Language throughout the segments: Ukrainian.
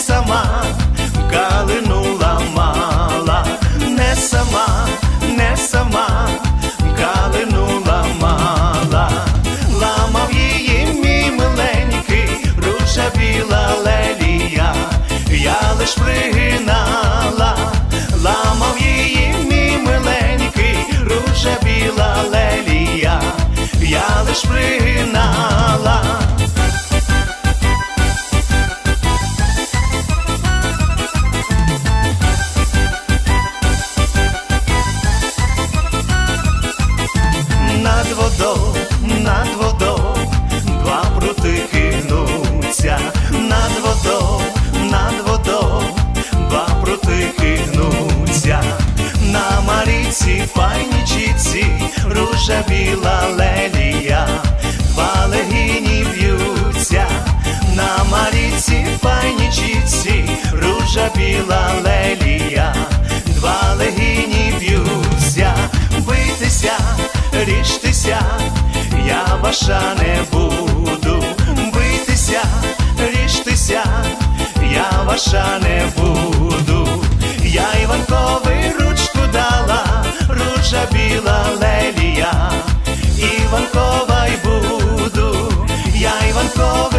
сама калину лама. Ружа біла лелія, два легіні б'ються, на маріці файнічіці, ружа біла лелія, два легіні б'ються, битися, ріжтися, я ваша не буду, битися, ріжтися, я ваша не буду, я дала, руча біла лелія, Іванкова й буду, я Іванкові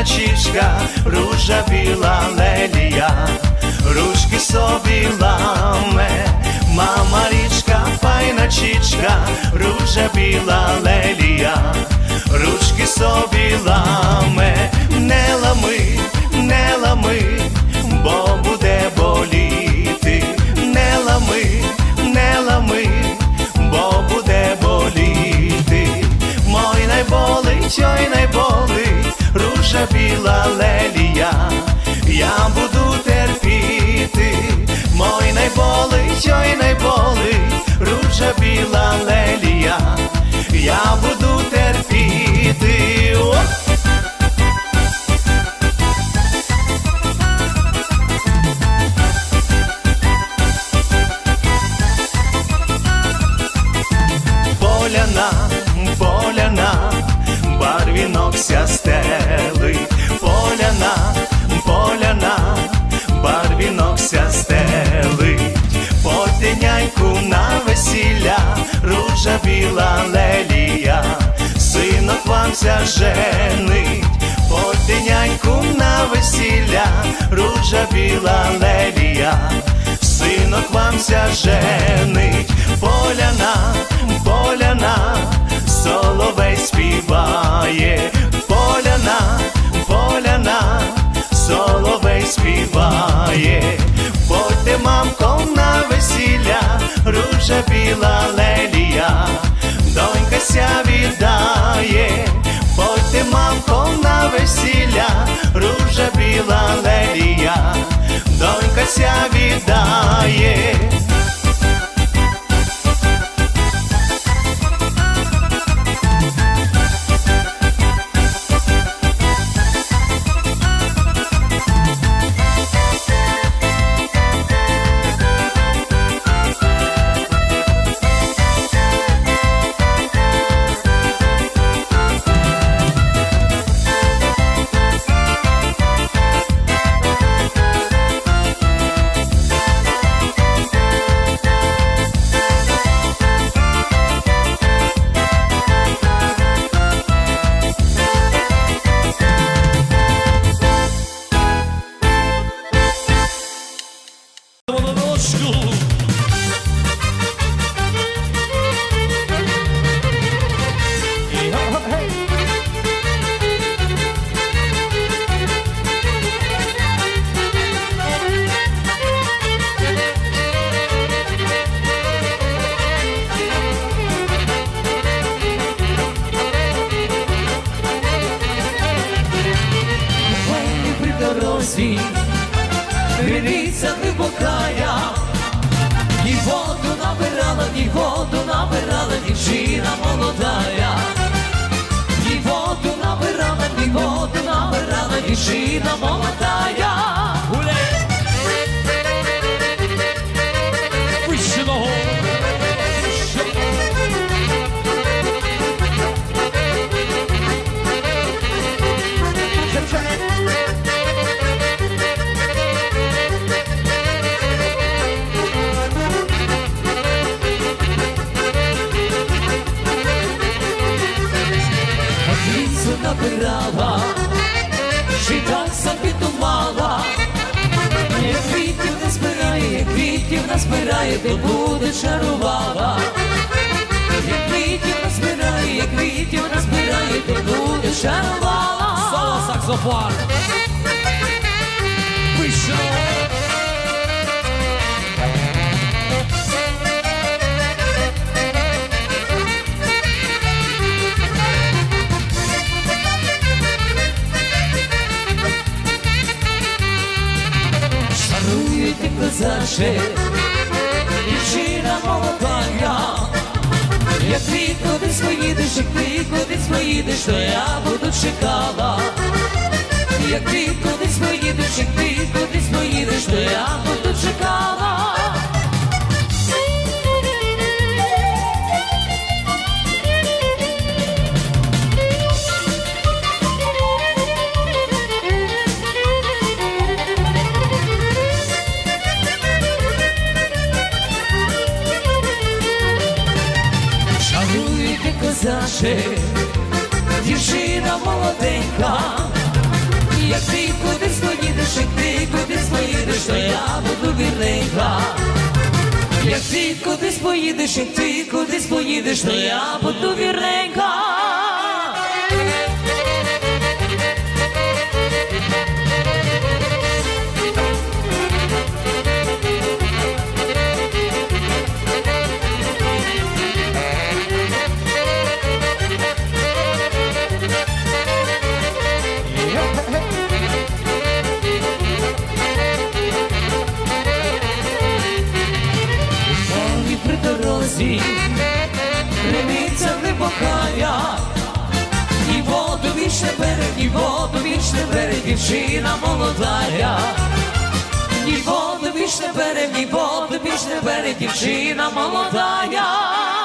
файна чічка, ружа біла лелія, ручки собі ламе, мама річка, файна чічка, ружа біла лелія, ручки собі ламе, біла лелія, я буду терпіти, мой найболить, ой найболить, ружа біла лелія, я буду терпіти. Поляна, поляна, барвінок ся потиняйку на весілля, ружа біла лелія, синок вам ся женить, потиняйку на весілля, ружа біла лелія, синок вам ся женить, поляна, поляна, соловей співає, дорозі, ти глибокая, ні воду набирала, ні воду набирала, дівчина молодая, ні воду набирала, ні воду набирала, дівчина молодая. Збирає, то буде чарувала. Як квітів не збирає, як квітів не збирає, то буде чарувала. Соло саксофон! Вище ногу! Шаруєте козаче, дівчина молодая. Як ти кудись поїдеш, як ти кудись поїдеш, то я буду чекала. Як ти Шануйте дівчина молоденька, як ти кудись поїдеш, як ти кудись поїдеш, то я буду вірненька. Як ти кудись поїдеш, як ти кудись поїдеш, то я буду вірненька. Вічне берег, дівчина молодая. ні воду вічне берег, ні воду вічне берег, дівчина молодая.